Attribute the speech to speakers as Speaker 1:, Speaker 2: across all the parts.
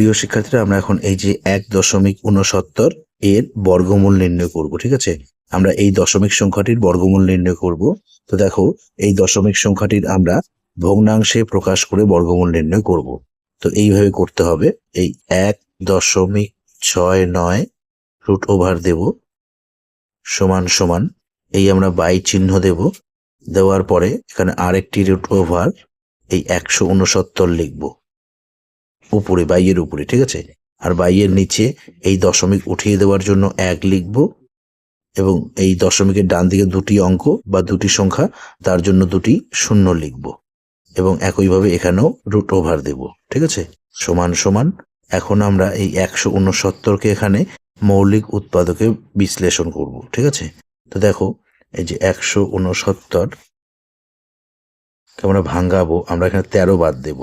Speaker 1: প্রিয় শিক্ষার্থীরা, আমরা এখন এই যে এক দশমিক উনসত্তর এর বর্গমূল নির্ণয় করব, ঠিক আছে? আমরা এই দশমিক সংখ্যাটির বর্গমূল নির্ণয় করব। তো দেখো, এই দশমিক সংখ্যাটির আমরা ভগ্নাংশে প্রকাশ করে বর্গমূল নির্ণয় করব। তো এইভাবে করতে হবে। এই এক দশমিক ছয় নয় রুট ওভার দেব সমান সমান, এই আমরা বাই চিহ্ন দেব। দেওয়ার পরে এখানে আরেকটি রুট ওভার এই একশো উনসত্তর লিখব। উপরে, বাইয়ের উপরে, ঠিক আছে? আর বাইয়ের নিচে এই দশমিক উঠিয়ে দেওয়ার জন্য এক লিখব এবং এই দশমিকের ডান দিকে দুটি অঙ্ক বা দুটি সংখ্যা, তার জন্য দুটি শূন্য লিখব এবং একইভাবে এখানেও রুট ওভার দেব, ঠিক আছে? সমান সমান, এখন আমরা এই একশো উনসত্তরকে এখানে মৌলিক উৎপাদকে বিশ্লেষণ করব, ঠিক আছে? তো দেখো, এই যে একশো উনসত্তর আমরা ভাঙ্গাবো আমরা এখানে তেরো বাদ দেব।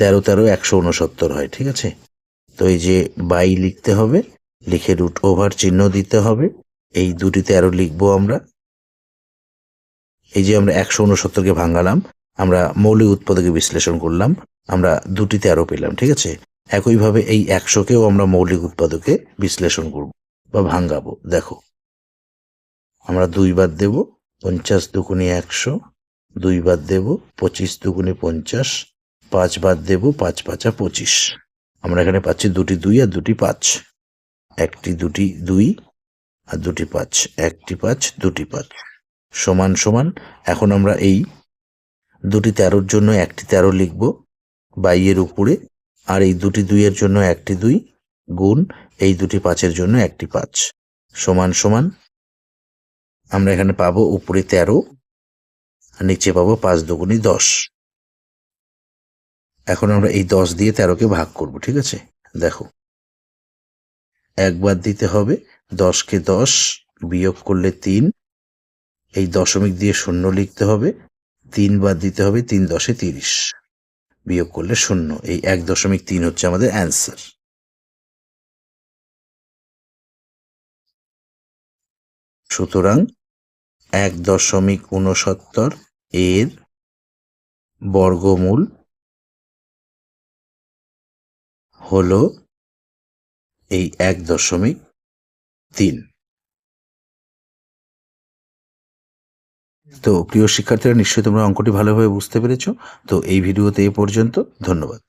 Speaker 1: তেরো তেরো, একশো উনসত্তর হয়, ঠিক আছে? তো এই যে বাই লিখতে হবে, লিখে রুট ওভার চিহ্ন দিতে হবে। এই দুটি তেরো লিখব আমরা। এই যে আমরা একশো উনসত্তরকে ভাঙালাম, আমরা মৌলিক উৎপাদকে বিশ্লেষণ করলাম, আমরা দুটি তেরো পেলাম, ঠিক আছে? একইভাবে এই একশোকেও আমরা মৌলিক উৎপাদকে বিশ্লেষণ করব বা ভাঙ্গাবো দেখো। আমরা দুই বাদ দেব, পঞ্চাশ দুগুণে একশো, দুই বাদ দেব, পঁচিশ দুগুণে পঞ্চাশ পাঁচ বাদ দেব, পাঁচ পাঁচা পঁচিশ। আমরা এখানে পাচ্ছি দুটি দুই আর দুটি পাঁচ। একটি দুটি দুই আর দুটি পাঁচ। একটি পাঁচ, দুটি পাঁচ। সমান সমান। এখন আমরা এই দুটি তেরোর জন্য একটি তেরো লিখব বাইয়ের উপরে, আর এই দুটি দুইয়ের জন্য একটি দুই গুণ এই দুটি পাঁচের জন্য একটি পাঁচ। সমান সমান। আমরা এখানে পাবো উপরে তেরো নিচে পাবো পাঁচ দুগুণি দশ। এখন আমরা এই দশ দিয়ে তেরোকে ভাগ করব, ঠিক আছে? দেখো। একবার দিতে হবে, দশকে দশ বিয়োগ করলে তিন। এই দশমিক দিয়ে শূন্য লিখতে হবে তিন বার দিতে হবে তিন দশে তিরিশ। বিয়োগ করলে শূন্য, এই এক দশমিক তিন হচ্ছে আমাদের অ্যান্সার। সুতরাং এক দশমিক উনসত্তর এর বর্গমূল হলো এই এক দশমিক তিন। তো প্রিয় শিক্ষার্থীরা, নিশ্চয়ই তোমরা অঙ্কটি ভালোভাবে বুঝতে পেরেছ। তো এই ভিডিওতে এ পর্যন্ত, ধন্যবাদ।